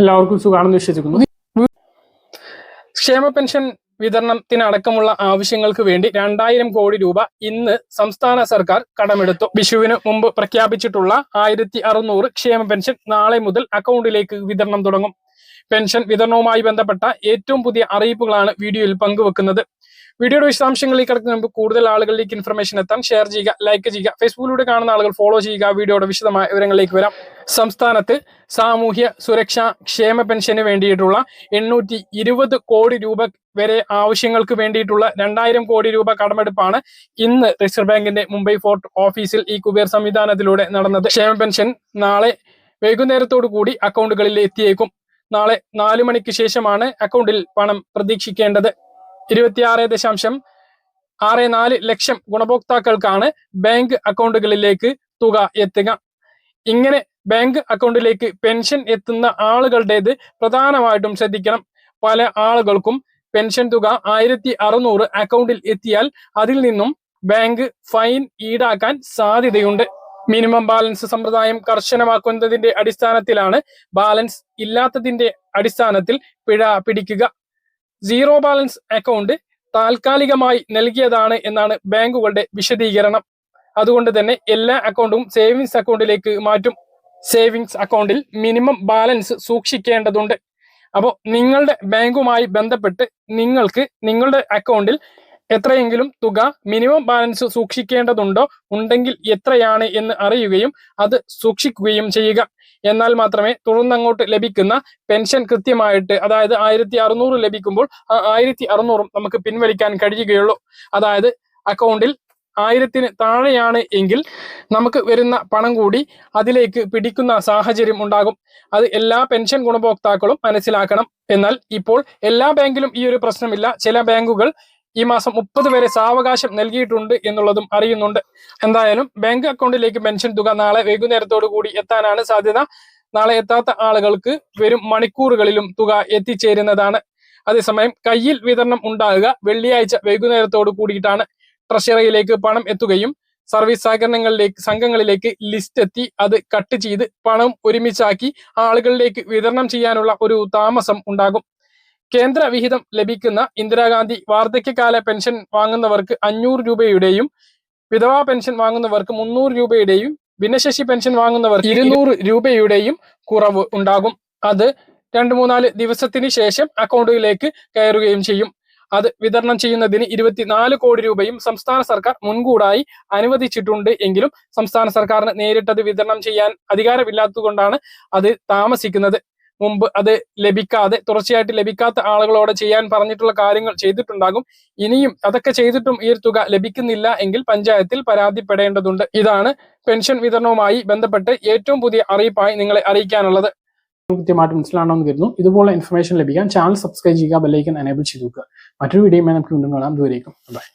എല്ലാവർക്കും സുഖമാണെന്ന് വിശ്വസിക്കുന്നു. ക്ഷേമ പെൻഷൻ വിതരണത്തിനടക്കമുള്ള ആവശ്യങ്ങൾക്ക് വേണ്ടി രണ്ടായിരം കോടി രൂപ ഇന്ന് സംസ്ഥാന സർക്കാർ കടമെടുത്തു. വിഷുവിന് മുമ്പ് പ്രഖ്യാപിച്ചിട്ടുള്ള ആയിരത്തി അറുന്നൂറ് ക്ഷേമ പെൻഷൻ നാളെ മുതൽ അക്കൗണ്ടിലേക്ക് വിതരണം തുടങ്ങും. പെൻഷൻ വിതരണവുമായി ബന്ധപ്പെട്ട ഏറ്റവും പുതിയ അറിയിപ്പുകളാണ് വീഡിയോയിൽ പങ്കുവെക്കുന്നത്. വീഡിയോയുടെ വിശദാംശങ്ങളിൽ കിടക്കുന്ന മുമ്പ് കൂടുതൽ ആളുകളിലേക്ക് ഇൻഫർമേഷൻ എത്താൻ ഷെയർ ചെയ്യുക ലൈക്ക് ചെയ്യുക. ഫേസ്ബുക്കിലൂടെ കാണുന്ന ആളുകൾ ഫോളോ ചെയ്യുക. വീഡിയോയുടെ വിശദമായ വിവരങ്ങളിലേക്ക് വരാം. സംസ്ഥാനത്ത് സാമൂഹ്യ സുരക്ഷാ ക്ഷേമ പെൻഷന് വേണ്ടിയിട്ടുള്ള എണ്ണൂറ്റി ഇരുപത് കോടി രൂപ വരെ ആവശ്യങ്ങൾക്ക് വേണ്ടിയിട്ടുള്ള രണ്ടായിരം കോടി രൂപ കടമെടുപ്പാണ് ഇന്ന് റിസർവ് ബാങ്കിന്റെ മുംബൈ ഫോർട്ട് ഓഫീസിൽ ഈ കുബേർ സംവിധാനത്തിലൂടെ നടന്നത്. ക്ഷേമ പെൻഷൻ നാളെ വൈകുന്നേരത്തോടു കൂടി അക്കൗണ്ടുകളിൽ എത്തിയേക്കും. നാളെ നാലു മണിക്ക് ശേഷമാണ് അക്കൗണ്ടിൽ പണം പ്രതീക്ഷിക്കേണ്ടത്. ഇരുപത്തിയാറ് ദശാംശം ആറ് നാല് ലക്ഷം ഗുണഭോക്താക്കൾക്കാണ് ബാങ്ക് അക്കൗണ്ടുകളിലേക്ക് തുക എത്തുക. ഇങ്ങനെ ബാങ്ക് അക്കൗണ്ടിലേക്ക് പെൻഷൻ എത്തുന്ന ആളുകളുടേത് പ്രധാനമായിട്ടും ശ്രദ്ധിക്കണം. പല ആളുകൾക്കും പെൻഷൻ തുക ആയിരത്തി അറുന്നൂറ് അക്കൗണ്ടിൽ എത്തിയാൽ അതിൽ നിന്നും ബാങ്ക് ഫൈൻ ഈടാക്കാൻ സാധ്യതയുണ്ട്. മിനിമം ബാലൻസ് സമ്പ്രദായം കർശനമാക്കുന്നതിന്റെ അടിസ്ഥാനത്തിലാണ് ബാലൻസ് ഇല്ലാത്തതിന്റെ അടിസ്ഥാനത്തിൽ പിഴ പിടിക്കുക. സീറോ ബാലൻസ് അക്കൗണ്ട് താൽക്കാലികമായി നൽകിയതാണ് എന്നാണ് ബാങ്കുകളുടെ വിശദീകരണം. അതുകൊണ്ട് തന്നെ എല്ലാ അക്കൗണ്ടും സേവിങ്സ് അക്കൗണ്ടിലേക്ക് മാറ്റും. സേവിങ്സ് അക്കൗണ്ടിൽ മിനിമം ബാലൻസ് സൂക്ഷിക്കേണ്ടതുണ്ട്. അപ്പോൾ നിങ്ങളുടെ ബാങ്കുമായി ബന്ധപ്പെട്ട് നിങ്ങൾക്ക് നിങ്ങളുടെ അക്കൗണ്ടിൽ എത്രയെങ്കിലും തുക മിനിമം ബാലൻസ് സൂക്ഷിക്കേണ്ടതുണ്ടോ? ഉണ്ടെങ്കിൽ എത്രയാണ് എന്ന് അറിയുകയും അത് സൂക്ഷിക്കുകയും ചെയ്യുക. എന്നാൽ മാത്രമേ തുടർന്നങ്ങോട്ട് ലഭിക്കുന്ന പെൻഷൻ കൃത്യമായിട്ട് അതായത് ആയിരത്തി അറുന്നൂറ് ലഭിക്കുമ്പോൾ ആ ആയിരത്തി അറുന്നൂറും നമുക്ക് പിൻവലിക്കാൻ കഴിയുകയുള്ളൂ. അതായത് അക്കൗണ്ടിൽ ആയിരത്തിന് താഴെയാണ് എങ്കിൽ നമുക്ക് വരുന്ന പണം കൂടി അതിലേക്ക് പിടിക്കുന്ന സാഹചര്യം ഉണ്ടാകും. അത് എല്ലാ പെൻഷൻ ഗുണഭോക്താക്കളും മനസ്സിലാക്കണം. എന്നാൽ ഇപ്പോൾ എല്ലാ ബാങ്കിലും ഈ ഒരു പ്രശ്നമില്ല. ചില ബാങ്കുകൾ ഈ മാസം മുപ്പത് വരെ സാവകാശം നൽകിയിട്ടുണ്ട് എന്നുള്ളതും അറിയുന്നുണ്ട്. എന്തായാലും ബാങ്ക് അക്കൗണ്ടിലേക്ക് പെൻഷൻ തുക നാളെ വൈകുന്നേരത്തോടു കൂടി എത്താനാണ് സാധ്യത. നാളെ എത്താത്ത ആളുകൾക്ക് വരും മണിക്കൂറുകളിലും തുക എത്തിച്ചേരുന്നതാണ്. അതേസമയം കയ്യിൽ വിതരണം ഉണ്ടാകുക വെള്ളിയാഴ്ച വൈകുന്നേരത്തോടു കൂടിയിട്ടാണ്. ട്രഷറിയിലേക്ക് പണം എത്തുകയും സർവീസ് സഹകരണങ്ങളിലേക്ക് സംഘങ്ങളിലേക്ക് ലിസ്റ്റ് എത്തി അത് കട്ട് ചെയ്ത് പണം ഒരുമിച്ചാക്കി ആളുകളിലേക്ക് വിതരണം ചെയ്യാനുള്ള ഒരു താമസം ഉണ്ടാകും. കേന്ദ്ര വിഹിതം ലഭിക്കുന്ന ഇന്ദിരാഗാന്ധി വാർദ്ധക്യകാല പെൻഷൻ വാങ്ങുന്നവർക്ക് അഞ്ഞൂറ് രൂപയുടെയും വിധവാ പെൻഷൻ വാങ്ങുന്നവർക്ക് മുന്നൂറ് രൂപയുടെയും ഭിന്നശേഷി പെൻഷൻ വാങ്ങുന്നവർക്ക് ഇരുന്നൂറ് രൂപയുടെയും കുറവ് ഉണ്ടാകും. അത് രണ്ട് മൂന്നാൽ ദിവസത്തിന് ശേഷം അക്കൗണ്ടിലേക്ക് കയറുകയും ചെയ്യും. അത് വിതരണം ചെയ്യുന്നതിന് ഇരുപത്തിനാല് കോടി രൂപയും സംസ്ഥാന സർക്കാർ മുൻകൂടായി അനുവദിച്ചിട്ടുണ്ട് എങ്കിലും സംസ്ഥാന സർക്കാരിന് നേരിട്ടത് വിതരണം ചെയ്യാൻ അധികാരമില്ലാത്തതുകൊണ്ടാണ് അത് താമസിക്കുന്നത്. മുമ്പ് അത് ലഭിക്കാതെ തുടർച്ചയായിട്ട് ലഭിക്കാത്ത ആളുകളോട് ചെയ്യാൻ പറഞ്ഞിട്ടുള്ള കാര്യങ്ങൾ ചെയ്തിട്ടുണ്ടാകും. ഇനിയും അതൊക്കെ ചെയ്തിട്ടും ഈ ഒരു തുക ലഭിക്കുന്നില്ല എങ്കിൽ പഞ്ചായത്തിൽ പരാതിപ്പെടേണ്ടതുണ്ട്. ഇതാണ് പെൻഷൻ വിതരണവുമായി ബന്ധപ്പെട്ട് ഏറ്റവും പുതിയ അറിയിപ്പായി നിങ്ങളെ അറിയിക്കാനുള്ളത്. കൃത്യമായിട്ട് മനസ്സിലാണെന്ന് കരുതുന്നു. ഇതുപോലെ ഇൻഫർമേഷൻ ലഭിക്കാൻ ചാനൽ സബ്സ്ക്രൈബ് ചെയ്യുക ബെല്ലൈക്കൻ എനേബിൾ ചെയ്തു മറ്റൊരു വീഡിയോയുമായി നമുക്ക് വീണ്ടും കാണാം. ദൂരേക്കും ബൈ